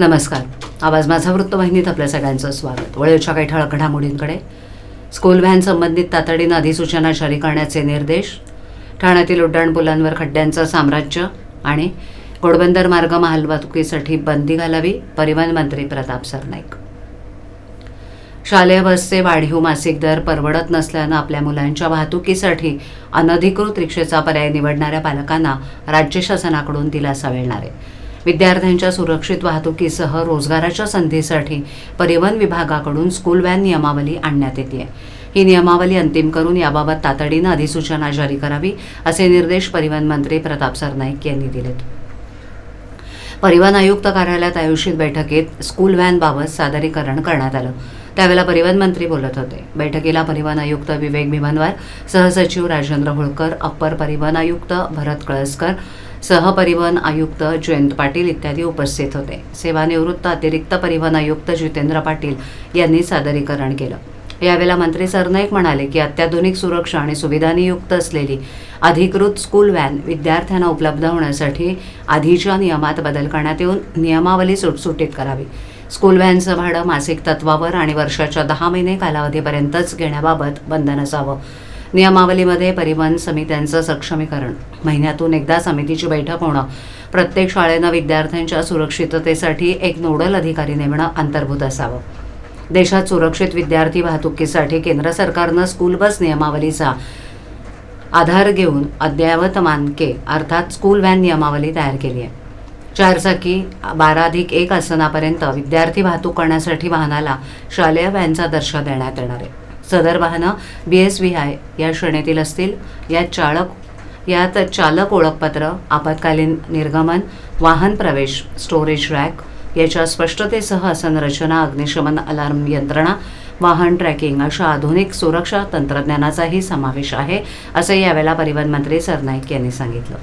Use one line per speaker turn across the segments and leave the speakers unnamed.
नमस्कार. आवाज माझा वृत्तवाहिनीत आपल्या सगळ्यांचं स्वागत. वळेच्या काही ठळक घडामोडींकडे. स्कूल व्हॅन संबंधित तातडीनं अधिसूचना जारी करण्याचे निर्देश. ठाण्यातील उड्डाणपुलांवर खड्ड्यांचं साम्राज्य आणि घोडबंदर मार्ग महालवाहतुकीसाठी बंदी घालावी परिवहन मंत्री प्रताप सरनाईक. शालेय बसचे वाढीव मासिक दर परवडत नसल्यानं आपल्या मुलांच्या वाहतुकीसाठी अनधिकृत रिक्षेचा पर्याय निवडणाऱ्या पालकांना राज्य शासनाकडून दिलासा मिळणार आहे. विद्यार्थ्यांच्या सुरक्षित वाहतुकीसह रोजगाराच्या संधीसाठी परिवहन विभागाकडून स्कूल व्हॅन नियमावली आणण्यात येते ही नियमावली अंतिम करून याबाबत तातडीनं अधिसूचना जारी करावी असे निर्देश परिवहन मंत्री प्रताप सरनाईक यांनी दिलेत. परिवहन आयुक्त कार्यालयात आयोजित बैठकीत स्कूल व्हॅनबाबत सादरीकरण करण्यात आलं. त्यावेळेला परिवहन मंत्री बोलत होते. बैठकीला परिवहन आयुक्त विवेक भिमनवार सहसचिव राजेंद्र होळकर अप्पर परिवहन आयुक्त भरत कळसकर सहपरिवहन आयुक्त जयंत पाटील इत्यादी उपस्थित होते. सेवानिवृत्त अतिरिक्त परिवहन आयुक्त जितेंद्र पाटील यांनी सादरीकरण केलं. यावेळेला मंत्री सरनाईक म्हणाले की अत्याधुनिक सुरक्षा आणि सुविधांनी युक्त असलेली अधिकृत स्कूल व्हॅन विद्यार्थ्यांना उपलब्ध होण्यासाठी आधीच्या नियमात बदल करण्यात येऊन नियमावली सुटसुटीत करावी. स्कूल व्हॅनचं भाडं मासिक तत्वावर आणि वर्षाच्या दहा महिने कालावधीपर्यंतच घेण्याबाबत बंधन असावं. नियमावलीमध्ये परिवहन समित्यांचं सक्षमीकरण. महिन्यातून एकदा समितीची बैठक होणं. प्रत्येक शाळेनं विद्यार्थ्यांच्या सुरक्षिततेसाठी एक नोडल अधिकारी नेमणं अंतर्भूत असावं. देशात सुरक्षित विद्यार्थी वाहतुकीसाठी केंद्र सरकारनं स्कूल बस नियमावलीचा आधार घेऊन अद्ययावत मानके अर्थात स्कूल व्हॅन नियमावली तयार केली आहे. चारचाकी बारा अधिक एक आसनापर्यंत विद्यार्थी वाहतूक करण्यासाठी वाहनाला शालेय व्हॅनचा दर्जा देण्यात येणार आहे. सदर वाहनं बी एस व्ही आय या श्रेणीतील असतील. यात चालक यात चालक ओळखपत्र आपत्कालीन निर्गमन वाहन प्रवेश स्टोरेज रॅक याच्या स्पष्टतेसह संरचना अग्निशमन अलार्म यंत्रणा वाहन ट्रॅकिंग अशा आधुनिक सुरक्षा तंत्रज्ञानाचाही समावेश आहे असं यावेळेला परिवहन मंत्री सरनाईक यांनी सांगितलं.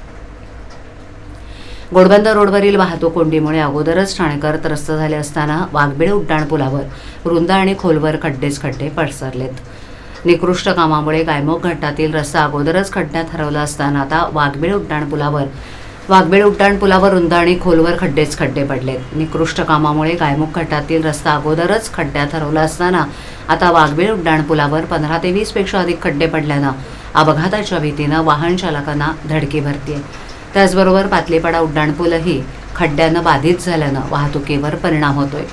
घोडबंदर रोडवरील वाहतूक कोंडीमुळे अगोदरच ठाणेकर त्रस्त झाले असताना वाघबीळ उड्डाणपुलावर रुंद आणि खोलवर खड्डेच खड्डे पसरलेत. निकृष्ट कामामुळे गायमुख घाटातील रस्ता अगोदरच खड्ड्यात हरवला असताना आता वाघबीळ उड्डाणपुलावर वाघबीळ उड्डाणपुलावर रुंद आणि खोलवर खड्डेच खड्डे पडलेत. निकृष्ट कामामुळे गायमुख घाटातील रस्ता अगोदरच खड्ड्यात हरवला असताना आता वाघबीळ उड्डाणपुलावर पंधरा ते वीसपेक्षा अधिक खड्डे पडल्यानं अपघाताच्या भीतीनं वाहन चालकांना धडकी भरतीये. त्याचबरोबर पातलीपाडा उड्डाणपूलही खड्ड्यानं बाधित झाल्यानं वाहतुकीवर परिणाम होतोय.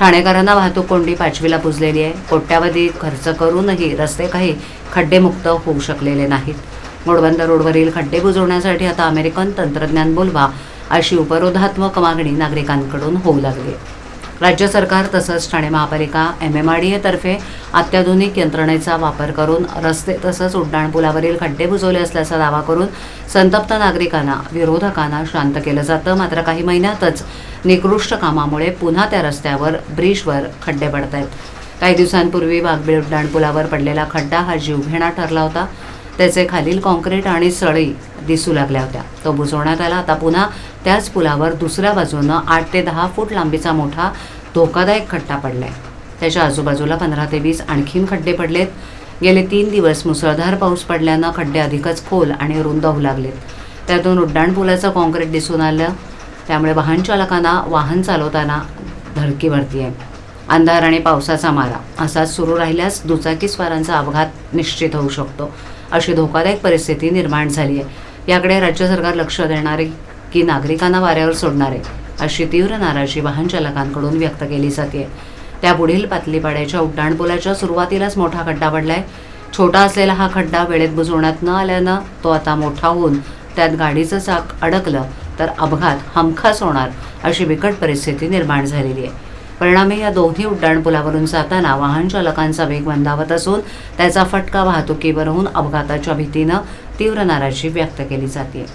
ठाणेकरांना वाहतूक कोंडी पाचवीला पुजलेली आहे. कोट्यावधी खर्च करूनही रस्ते काही खड्डेमुक्त होऊ शकलेले नाहीत. मोडबंद रोडवरील खड्डे बुजवण्यासाठी आता अमेरिकन तंत्रज्ञान बोलवा अशी उपरोधात्मक मागणी नागरिकांकडून होऊ लागली आहे. राज्य सरकार तसंच ठाणे महापालिका एम एम आर डी एतर्फे अत्याधुनिक यंत्रणेचा वापर करून रस्ते तसंच उड्डाणपुलावरील खड्डे बुजवले असल्याचा दावा करून संतप्त नागरिकांना विरोधकांना शांत केलं जातं. मात्र काही महिन्यातच निकृष्ट कामामुळे पुन्हा त्या रस्त्यावर ब्रिजवर खड्डे पडत आहेत काही दिवसांपूर्वी वाघबीळ उड्डाणपुलावर पडलेला खड्डा हा जीवघेणा ठरला होता. त्याचे खालील काँक्रीट आणि सळी दिसू लागल्या होत्या. तो बुजवण्यात आला आता पुन्हा त्याच पुलावर दुसऱ्या बाजूनं आठ ते दहा फूट लांबीचा मोठा धोकादायक खड्डा पडलाय. त्याच्या आजूबाजूला पंधरा ते वीस आणखीन खड्डे पडलेत. गेले तीन दिवस मुसळधार पाऊस पडल्यानं खड्डे अधिकच खोल आणि रुंद होऊ लागलेत. त्यातून उड्डाणपुलाचं काँक्रीट दिसून आलं. त्यामुळे वाहन चालकांना वाहन चालवताना धडकी भरती आहे अंधार आणि पावसाचा मारा. असाच सुरू राहिल्यास दुचाकीस्वारांचा अपघात निश्चित होऊ शकतो. अशी धोकादायक परिस्थिती निर्माण झाली आहे. याकडे राज्य सरकार लक्ष देणारे की नागरिकांना वाऱ्यावर सोडणारे अशी तीव्र नाराजी वाहन चालकांकडून व्यक्त केली जाते. त्यापुढील पातलीपाड्याच्या उड्डाणपुलाच्या सुरुवातीलाच मोठा खड्डा पडलाय. छोटा असलेला हा खड्डा वेळेत बुजवण्यात न आल्यानं तो आता मोठा होऊन त्यात गाडीचं चाक अडकलं तर अपघात हमखास होणार अशी बिकट परिस्थिती निर्माण झालेली आहे. परिणामी या दोन्ही उड्डाणपुलावरून जाताना वाहन चालकांचा वेग मंदावत असून त्याचा फटका वाहतुकीवर होऊन अपघाताच्या भीतीनं तीव्र नाराजी व्यक्त केली जाते.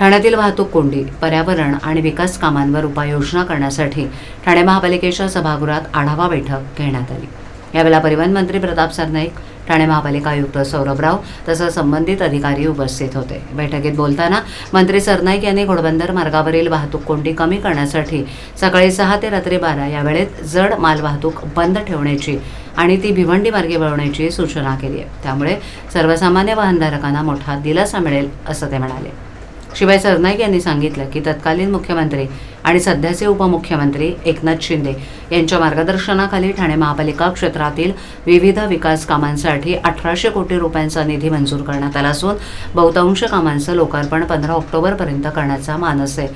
ठाण्यातील वाहतूक कोंडी पर्यावरण आणि विकास कामांवर उपाययोजना करण्यासाठी ठाणे महापालिकेच्या सभागृहात आढावा बैठक घेण्यात आली. यावेळेला परिवहन मंत्री प्रताप सरनाईक ठाणे महापालिका आयुक्त सौरभराव तसंच संबंधित अधिकारी उपस्थित होते. बैठकीत बोलताना मंत्री सरनाईक यांनी घोडबंदर मार्गावरील वाहतूक कोंडी कमी करण्यासाठी सकाळी सहा ते रात्री बारा या वेळेत जड माल वाहतूक बंद ठेवण्याची आणि ती भिवंडी मार्गे वळवण्याची सूचना केली आहे. त्यामुळे सर्वसामान्य वाहनधारकांना मोठा दिलासा मिळेल असं ते म्हणाले. शिवाय सरनाईक यांनी सांगितलं की तत्कालीन मुख्यमंत्री आणि सध्याचे उपमुख्यमंत्री एकनाथ शिंदे यांच्या मार्गदर्शनाखाली ठाणे महापालिका क्षेत्रातील विविध विकास कामांसाठी अठराशे कोटी रुपयांचा निधी मंजूर करण्यात आला असून बहुतांश कामांचं लोकार्पण पंधरा ऑक्टोबरपर्यंत करण्याचा मानस आहे.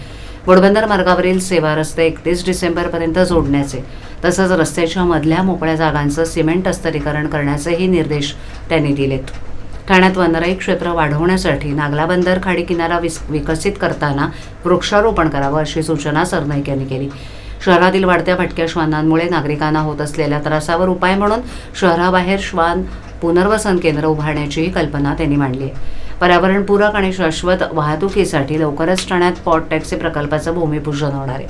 घोडबंदर मार्गावरील सेवा रस्ते एकतीस डिसेंबरपर्यंत जोडण्याचे तसंच रस्त्याच्या मधल्या मोकळ्या जागांचं सिमेंट अस्तरीकरण करण्याचेही निर्देश त्यांनी दिलेत. ठाण्यात वनराई क्षेत्र वाढवण्यासाठी नागला बंदर खाडी किनारा विस विकसित करताना वृक्षारोपण करावं अशी सूचना सरनाईक यांनी केली. शहरातील वाढत्या भटक्या श्वानांमुळे नागरिकांना होत असलेल्या त्रासावर उपाय म्हणून शहराबाहेर श्वान पुनर्वसन केंद्र उभारण्याचीही कल्पना त्यांनी मांडली. आहे पर्यावरणपूरक आणि शाश्वत वाहतुकीसाठी लवकरच ठाण्यात पॉट टॅक्सी प्रकल्पाचं भूमिपूजन होणार आहे.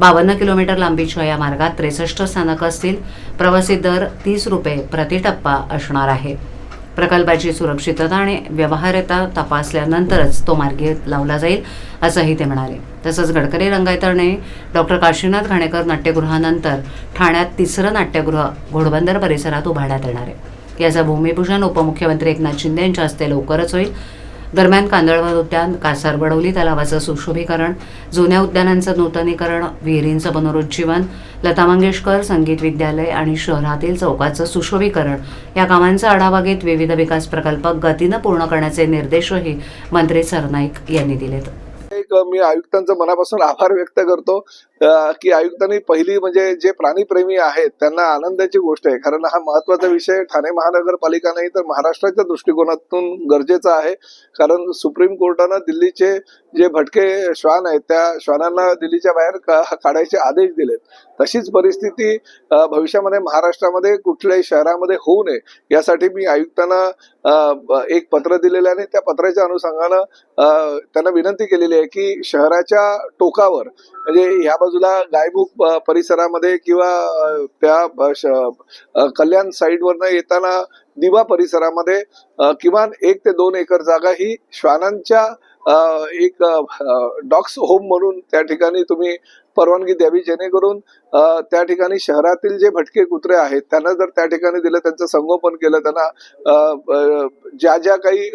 बावन्न किलोमीटर लांबीच्या या मार्गात त्रेसष्ट स्थानकं असतील. प्रवासी दर तीस रुपये प्रति टप्पा असणार आहे. प्रकल्पाची सुरक्षितता आणि व्यवहार्यता तपासल्यानंतरच तो मार्गी लावला जाईल असंही ते म्हणाले. तसंच गडकरी रंगायतरने डॉक्टर काशीनाथ घाणेकर नाट्यगृहानंतर ठाण्यात तिसरं नाट्यगृह घोडबंदर परिसरात उभारण्यात येणार आहे. याचं भूमिपूजन उपमुख्यमंत्री एकनाथ शिंदे यांच्या हस्ते लवकरच होईल. दरम्यान कांदळवन उद्यान कासार बडवली तलावाचं सुशोभीकरण जुन्या उद्यानांचं नूतनीकरण विहिरींचं पुनरुज्जीवन लता मंगेशकर संगीत विद्यालय आणि शहरातील चौकाचं सुशोभीकरण या कामांचा आढावा घेत विविध विकास प्रकल्प गतीनं पूर्ण करण्याचे निर्देशही मंत्री सरनाईक यांनी दिलेत.
मी आयुक्तांचं मनापासून आभार व्यक्त करतो. की आयुक्तांनी पहिली म्हणजे जे प्राणीप्रेमी आहेत त्यांना आनंदाची गोष्ट आहे. कारण हा महत्त्वाचा विषय ठाणे महानगरपालिका नाही तर महाराष्ट्राच्या दृष्टिकोनातून गरजेचा आहे. कारण सुप्रीम कोर्टानं दिल्लीचे जे भटके श्वान आहेत त्या श्वानांना दिल्लीच्या बाहेर का- काढायचे आदेश दिलेत. तशीच परिस्थिती भविष्यामध्ये महाराष्ट्रामध्ये कुठल्याही शहरामध्ये होऊ नये. यासाठी मी आयुक्तांना एक पत्र दिलेलं आहे आणि त्या पत्राच्या अनुषंगानं त्यांना विनंती केलेली आहे की शहराच्या टोकावर म्हणजे ह्या बाजूला गायमुख परिसरामध्ये किंवा त्या श- कल्याण साईडवरनं येताना दिवा परिसरामध्ये किमान एक ते दोन एकर जागा ही श्वानांच्या एक डॉक्स होम म्हणून त्या ठिकाणी तुम्ही परवानगी द्यावी जेणेकरून त्या ठिकाणी शहरातील जे भटके कुत्रे आहेत त्यांना जर त्या ठिकाणी दिलं त्यांचं संगोपन केलं त्यांना ज्या ज्या काही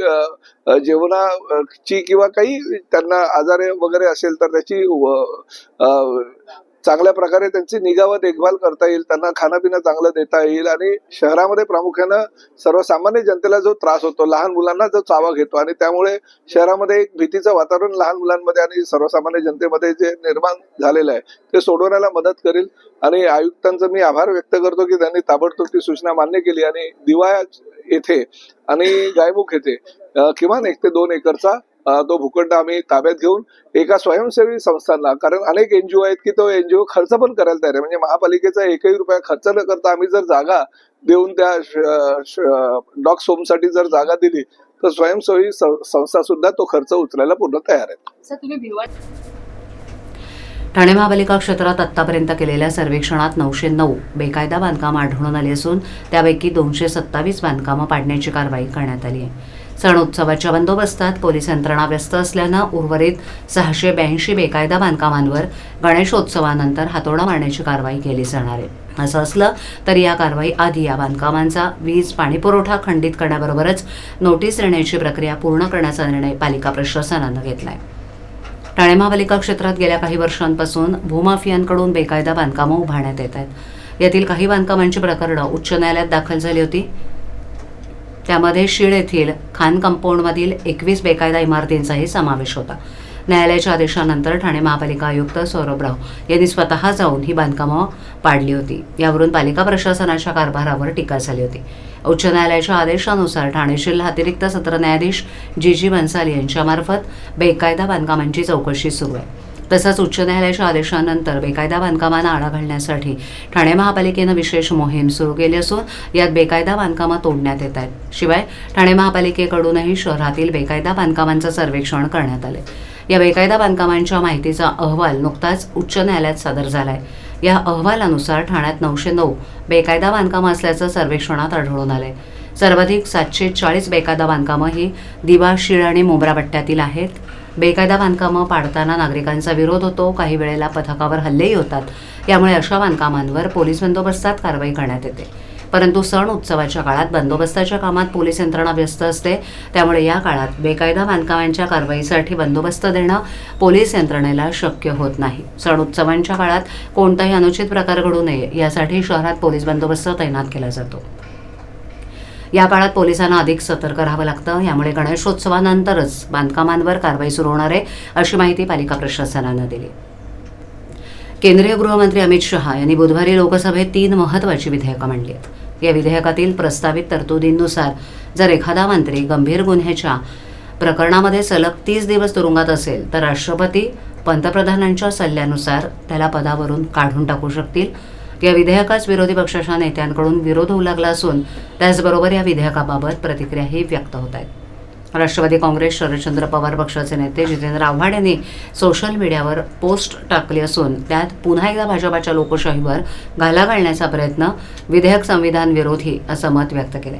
जेवणाची किंवा काही त्यांना आजारे वगैरे असेल तर त्याची चांगल्या प्रकारे त्यांची निगा व देखभाल करता येईल त्यांना खाणंपिणं चांगलं देता येईल आणि शहरामध्ये प्रामुख्यानं सर्वसामान्य जनतेला जो त्रास होतो लहान मुलांना जो चावा घेतो आणि त्यामुळे शहरामध्ये एक भीतीचं वातावरण लहान मुलांमध्ये आणि सर्वसामान्य जनतेमध्ये जे निर्माण झालेलं आहे ते सोडवण्याला मदत करेल. आणि आयुक्तांचं मी आभार व्यक्त करतो की त्यांनी ताबडतोब ती सूचना मान्य केली आणि दिवाळ्या येथे आणि गायमुख येथे किमान एक ते दोन एकरचा तो भूखंड आम्ही ताब्यात घेऊन एका स्वयंसेवी संस्थांना कारण अनेक एनजीओ आहेत की तो एनजीओ खर्च पण करायला तयार आहे. म्हणजे महापालिकेचा एकही रुपया खर्च न करता आम्ही जर जागा देऊन त्या डॉग्स होमसाठी जर जागा दिली तर स्वयंसेवी संस्था सुद्धा तो खर्च उचलायला पूर्ण तयार आहे.
ठाणे महापालिका क्षेत्रात आत्तापर्यंत केलेल्या सर्वेक्षणात नऊशे नऊ बेकायदा बांधकामं आढळून आली असून त्यापैकी दोनशे सत्तावीस बांधकामं पाडण्याची कारवाई करण्यात आली आहे. सण उत्सवाच्या बंदोबस्तात पोलीस यंत्रणा व्यस्त असल्यानं उर्वरित सहाशे ब्याऐंशी बेकायदा बांधकामांवर गणेशोत्सवानंतर हातोडा मारण्याची कारवाई केली जाणार आहे. असं असलं तरी या कारवाई आधी या बांधकामांचा वीज पाणीपुरवठा खंडित करण्याबरोबरच नोटीस देण्याची प्रक्रिया पूर्ण करण्याचा निर्णय पालिका प्रशासनानं घेतला आहे ठाणे महापालिका क्षेत्रात गेल्या काही वर्षांपासून भूमाफियांकडून बेकायदा बांधकामं उभारण्यात येत आहेत. यातील काही बांधकामांची प्रकरणं उच्च न्यायालयात दाखल झाली होती. त्यामध्ये शीळ येथील खान कंपाऊंडमधील एकवीस बेकायदा इमारतींचाही समावेश होता. न्यायालयाच्या आदेशानंतर ठाणे महापालिका आयुक्त सौरभराव यांनी स्वतः जाऊन ही बांधकामं पाडली होती. यावरून पालिका प्रशासनाच्या कारभारावर टीका झाली होती. उच्च न्यायालयाच्या आदेशानुसार ठाणे जिल्हा अतिरिक्त सत्र न्यायाधीश जी जी बन्साल यांच्यामार्फत बेकायदा बांधकामांची चौकशी सुरू आहे. तसंच उच्च न्यायालयाच्या आदेशानंतर बेकायदा बांधकामांना आळा घालण्यासाठी ठाणे महापालिकेनं विशेष मोहीम सुरू केली असून यात बेकायदा बांधकामं तोडण्यात येत आहेत. शिवाय ठाणे महापालिकेकडूनही शहरातील बेकायदा बांधकामांचं सर्वेक्षण करण्यात आले या बेकायदा बांधकामांच्या माहितीचा अहवाल नुकताच उच्च न्यायालयात सादर झाला आहे या अहवालानुसार ठाण्यात नऊशे नऊ बेकायदा बांधकामं असल्याचं सर्वेक्षणात आढळून आलंय. सर्वाधिक सातशे चाळीस बेकायदा बांधकामं ही दिवा शीळ आणि मोबरा पट्ट्यातील आहेत. बेकायदा बांधकामं पाडताना नागरिकांचा विरोध होतो काही वेळेला पथकावर हल्लेही होतात. यामुळे अशा बांधकामांवर पोलीस बंदोबस्तात कारवाई करण्यात येते. परंतु सण उत्सवाच्या काळात बंदोबस्ताच्या कामात पोलीस यंत्रणा व्यस्त असते. त्यामुळे या काळात बेकायदा बांधकामांच्या कारवाईसाठी बंदोबस्त देणं पोलीस यंत्रणेला शक्य होत नाही. सण उत्सवांच्या काळात कोणताही अनुचित प्रकार घडू नये यासाठी शहरात पोलीस बंदोबस्त तैनात केला जातो. या काळात पोलिसांना अधिक सतर्क राहावं लागतं. यामुळे गणेशोत्सवानंतरच बांधकामांवर कारवाई सुरू होणार आहे अशी माहिती पालिका प्रशासनानं दिली. केंद्रीय गृहमंत्री अमित शहा यांनी बुधवारी लोकसभेत तीन महत्त्वाची विधेयकं मांडली आहेत. या विधेयकातील प्रस्तावित तरतुदींनुसार जर एखादा मंत्री गंभीर गुन्ह्याच्या प्रकरणामध्ये सलग तीस दिवस तुरुंगात असेल तर राष्ट्रपती पंतप्रधानांच्या सल्ल्यानुसार त्याला पदावरून काढून टाकू शकतील. या विधेयकास विरोधी पक्षाच्या नेत्यांकडून विरोध होऊ लागला असून त्याचबरोबर या विधेयकाबाबत प्रतिक्रियाही व्यक्त होत आहेत. राष्ट्रवादी काँग्रेस शरदचंद्र पवार पक्षाचे नेते जितेंद्र आव्हाड यांनी सोशल मीडियावर पोस्ट टाकली असून त्यात पुन्हा एकदा भाजपाच्या लोकशाहीवर घाला घालण्याचा प्रयत्न विधेयक संविधान विरोधी असं मत व्यक्त केले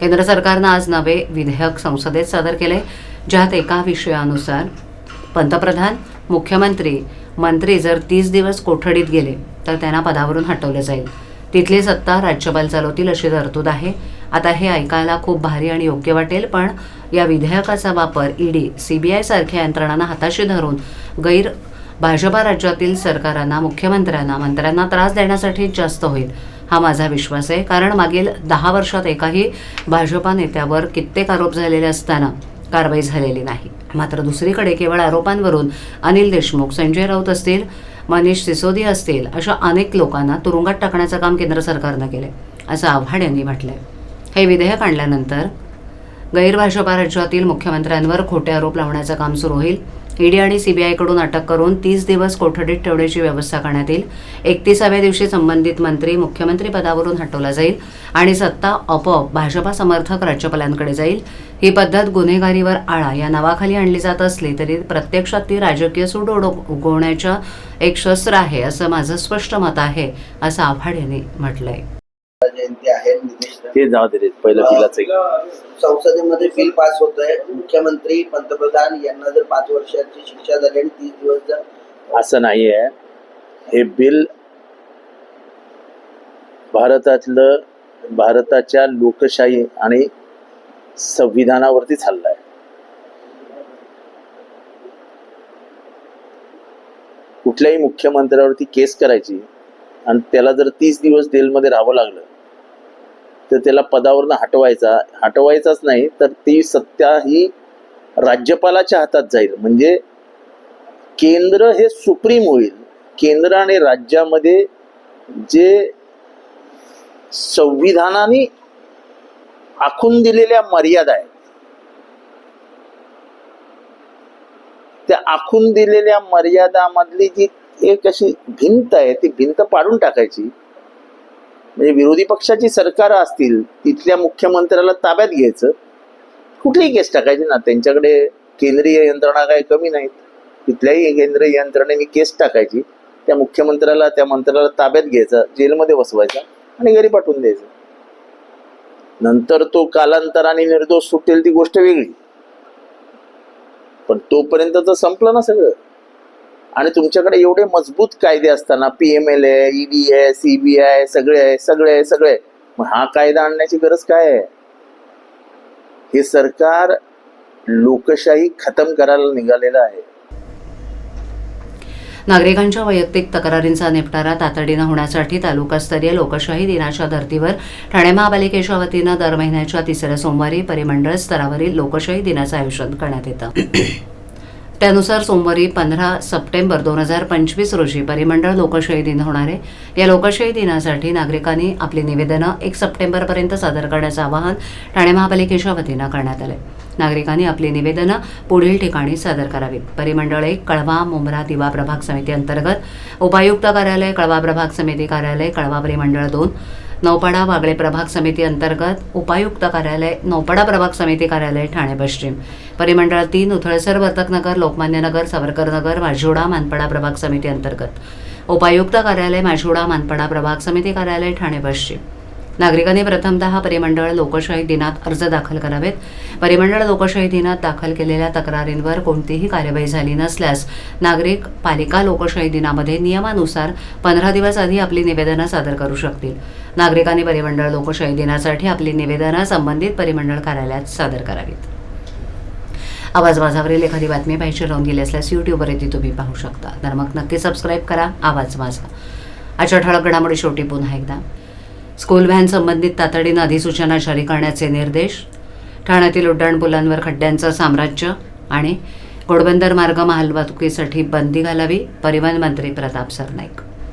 केंद्र सरकारनं आज नवे विधेयक संसदेत सादर केले ज्यात एका विषयानुसार पंतप्रधान मुख्यमंत्री मंत्री जर तीस दिवस कोठडीत गेले तर त्यांना पदावरून हटवलं जाईल. तिथली सत्ता राज्यपाल चालवतील अशी तरतूद आहे. आता हे ऐकायला खूप भारी आणि योग्य वाटेल पण या विधेयकाचा वापर ईडी सीबीआय सारख्या यंत्रणांना हाताशी धरून गैर भाजपा राज्यातील सरकारांना मुख्यमंत्र्यांना मंत्र्यांना त्रास देण्यासाठी जास्त होईल हा माझा विश्वास आहे. कारण मागील दहा वर्षात एकाही भाजपा नेत्यावर कित्येक आरोप झालेले असताना कारवाई झालेली नाही. मात्र दुसरीकडे केवळ आरोपांवरून अनिल देशमुख संजय राऊत असतील मनीष सिसोदिया असतील अशा अनेक लोकांना तुरुंगात टाकण्याचं काम केंद्र सरकारनं केलंय असं आव्हाड यांनी म्हटलंय. हे विधेयक आणल्यानंतर गैरभाजपा राज्यातील मुख्यमंत्र्यांवर खोटे आरोप लावण्याचं काम सुरू होईल. ईडी आणि सीबीआयकडून अटक करून तीस दिवस कोठडीत ठेवण्याची व्यवस्था करण्यात येईल. एकतीसाव्या दिवशी संबंधित मंत्री मुख्यमंत्री पदावरून हटवला जाईल आणि सत्ता आपोआप भाजपा समर्थक राज्यपालांकडे जाईल. ही पद्धत गुन्हेगारीवर आळा या नावाखाली आणली जात असली तरी प्रत्यक्षात ती राजकीय सूड उगवण्याच्या उगवण्याचं एक शस्त्र आहे असं माझं स्पष्ट मत आहे असं आव्हाड यांनी म्हटलंय.
जयंती आहे
ते जाऊ दे रे पहिलं बिलाचं एक.
संसदेमध्ये बिल पास होत आहे. मुख्यमंत्री पंतप्रधान यांना जर पाच वर्षाची शिक्षा झाली आणि तीस दिवस जर
असं नाही आहे हे बिल भारतातलं भारताच्या लोकशाही आणि संविधानावरती चाललं आहे कुठल्याही मुख्यमंत्र्यावरती केस करायची आणि त्याला जर तीस दिवस जेलमध्ये राहावं लागलं तर त्याला पदावरनं हटवायचा. हटवायचाच नाही तर ती सत्ता ही राज्यपालाच्या हातात जाईल. म्हणजे केंद्र हे सुप्रीम होईल. केंद्र आणि राज्यामध्ये जे संविधानाने आखून दिलेल्या मर्यादा आहेत त्या आखून दिलेल्या मर्यादामधली जी एक अशी भिंत आहे ती भिंत पाडून टाकायची. म्हणजे विरोधी पक्षाची सरकार असतील तिथल्या मुख्यमंत्र्याला ताब्यात घ्यायचं. कुठलीही केस टाकायची ना त्यांच्याकडे केंद्रीय यंत्रणा काही कमी नाहीत. तिथल्याही केंद्रीय यंत्रणेने केस टाकायची. त्या मुख्यमंत्र्याला त्या मंत्र्याला ताब्यात घ्यायचा जेलमध्ये बसवायचा आणि घरी पाठवून द्यायचं. नंतर तो कालांतराने निर्दोष सुटेल ती गोष्ट वेगळी. पण तोपर्यंत तर संपलं ना सगळं. आणि तुमच्याकडे एवढे मजबूत कायदे असताना पी एम एल आहे ईडी आहे सीबीआय सगळे आहे सगळे आहे सगळे मग हा कायदा आणण्याची गरज काय आहे? हे सरकार लोकशाही खतम करायला निघालेलं आहे.
नागरिकांच्या वैयक्तिक तक्रारींचा निपटारा तातडीनं होण्यासाठी तालुकास्तरीय लोकशाही दिनाच्या धर्तीवर ठाणे महापालिकेच्या वतीनं दर महिन्याच्या तिसऱ्या सोमवारी परिमंडळ स्तरावरील लोकशाही दिनाचं आयोजन करण्यात येतं. त्यानुसार सोमवारी पंधरा सप्टेंबर दोन हजार पंचवीस रोजी परिमंडळ लोकशाही दिन होणार आहे. या लोकशाही दिनासाठी नागरिकांनी आपली निवेदनं एक सप्टेंबरपर्यंत सादर करण्याचं आवाहन ठाणे महापालिकेच्या वतीनं करण्यात आलं नागरिकांनी आपली निवेदनं पुढील ठिकाणी सादर करावीत. परिमंडळ एक कळवा मुंब्रा दिवा प्रभाग समिती अंतर्गत उपायुक्त कार्यालय कळवा प्रभाग समिती कार्यालय कळवा परिमंडळ दोन नौपाडा वागळे प्रभाग समिती अंतर्गत उपायुक्त कार्यालय नौपाडा प्रभाग समिती कार्यालय ठाणे पश्चिम. परिमंडळ तीन उथळसर वर्तकनगर लोकमान्य नगर सावरकर नगर माजिवडा मानपाडा प्रभाग समिती अंतर्गत. उपायुक्त कार्यालय माझोडा मानपाडा प्रभाग समिती कार्यालय ठाणे पश्चिम. नागरिकांनी प्रथमतः परिमंडळ लोकशाही दिनात अर्ज दाखल करावेत. परिमंडळ लोकशाही दिनात दाखल केलेल्या तक्रारींवर कोणतीही कार्यवाही झाली नसल्यास नागरिक पालिका लोकशाही दिनामध्ये नियमानुसार पंधरा दिवस आधी आपली निवेदनं सादर करू शकतील. नागरिकांनी परिमंडळ लोकशाही दिनासाठी आपली निवेदनं संबंधित परिमंडळ कार्यालयात सादर करावीत. आवाज माझावरील एखादी बातमी पाहिजे राहून गेली असल्यास यूट्यूबवरती तुम्ही पाहू शकता. तर मग नक्की सबस्क्राईब करा आवाज माझा. आजच्या ठळक घडामोडी शेवटी पुन्हा एकदा. स्कूल व्हॅन संबंधित तातडीनं अधिसूचना जारी करण्याचे निर्देश. ठाण्यातील उड्डाणपुलांवर खड्ड्यांचं साम्राज्य आणि घोडबंदर मार्ग मालवाहतुकीसाठी बंदी घालावी परिवहन मंत्री प्रताप सरनाईक.